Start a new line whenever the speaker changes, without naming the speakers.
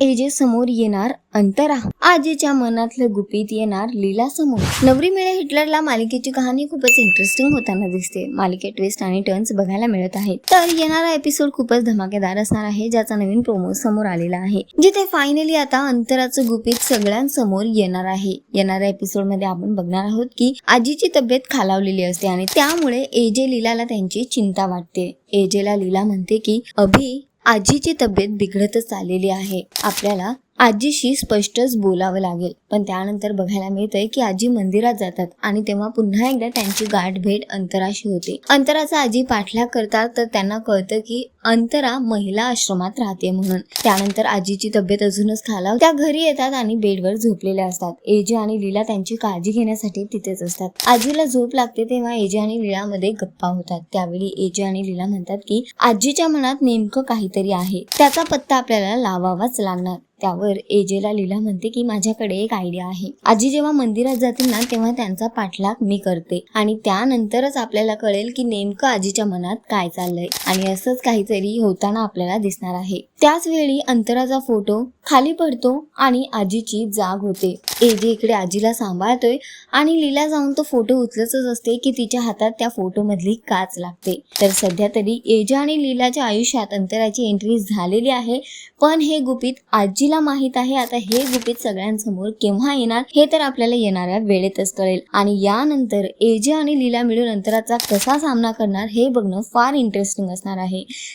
AJ समोर येणार अंतरा. आजीच्या मनातलं गुपित येणार लीला समोर नवरी मिळे हिटलरला मालिकेची कहाणी खूपच इंटरेस्टिंग होताना दिसते. मालिकेत ट्विस्ट आणि टर्न्स बघायला मिळत आहेत. तर येणारा एपिसोड खूपच धमाकेदार असणार आहे ज्याचा नवीन प्रोमो समोर आलेला आहे. जिथे फायनली आता अंतराचं गुपित सगळ्यांसमोर येणार आहे. येणाऱ्या एपिसोडमध्ये आपण बघणार आहोत की आजीची तब्येत खालावलेली असते आणि त्यामुळे एजे लीलाला त्यांची चिंता वाटते. एजेला लीला म्हणते की अभि आजीची तब्येत बिघडतच चाललेली आहे. आपल्याला आजीशी स्पष्टच बोलावं लागेल. पण त्यानंतर बघायला मिळतंय की आजी मंदिरात जातात आणि तेव्हा पुन्हा एकदा त्यांची गाठ भेट अंतराशी होते. अंतराचा आजी पाठलाग करतात तर त्यांना कळतं की अंतरा महिला आश्रमात राहते म्हणून. त्यानंतर आजीची तब्येत अजूनच खाला त्या घरी येतात आणि बेडवर झोपलेल्या असतात. एजे आणि लीला त्यांची काळजी घेण्यासाठी तिथेच असतात. आजीला झोप लागते तेव्हा एजे आणि लीलामध्ये गप्पा होतात. त्यावेळी एजे आणि लीला म्हणतात की आजीच्या मनात नेमकं काहीतरी आहे. त्याचा पत्ता आपल्याला लावावाच लागणार. त्यावर एजेला लीला म्हणते की माझ्याकडे एक आयडिया आहे. आजी जेव्हा मंदिरात जातील ना तेव्हा त्यांचा पाठलाग मी करते. आणि त्यानंतरच आपल्याला कळेल की नेमकं आजीच्या मनात काय चाललंय. आणि असंच काहीतरी होताना आपल्याला दिसणार आहे. त्याच वेळी अंतराचा फोटो खाली पडतो आणि आजीची जाग होते. एजे इकडे आजीला सांभाळतोय आणि लीला जाऊन तो फोटो उचलतच असते की तिच्या हातात त्या फोटो मधली काच लागते. तर सध्या तरी एजे आणि लीलाच्या आयुष्यात अंतराची एंट्री झालेली आहे. पण हे गुपित आजीला माहीत आहे. आता हे गुपित सगळ्यांसमोर केव्हा येणार हे तर आपल्याला येणाऱ्या वेळेतच कळेल. आणि यानंतर एजे आणि लीला मिळून अंतराचा कसा सामना करणार हे बघणं फार इंटरेस्टिंग असणार आहे.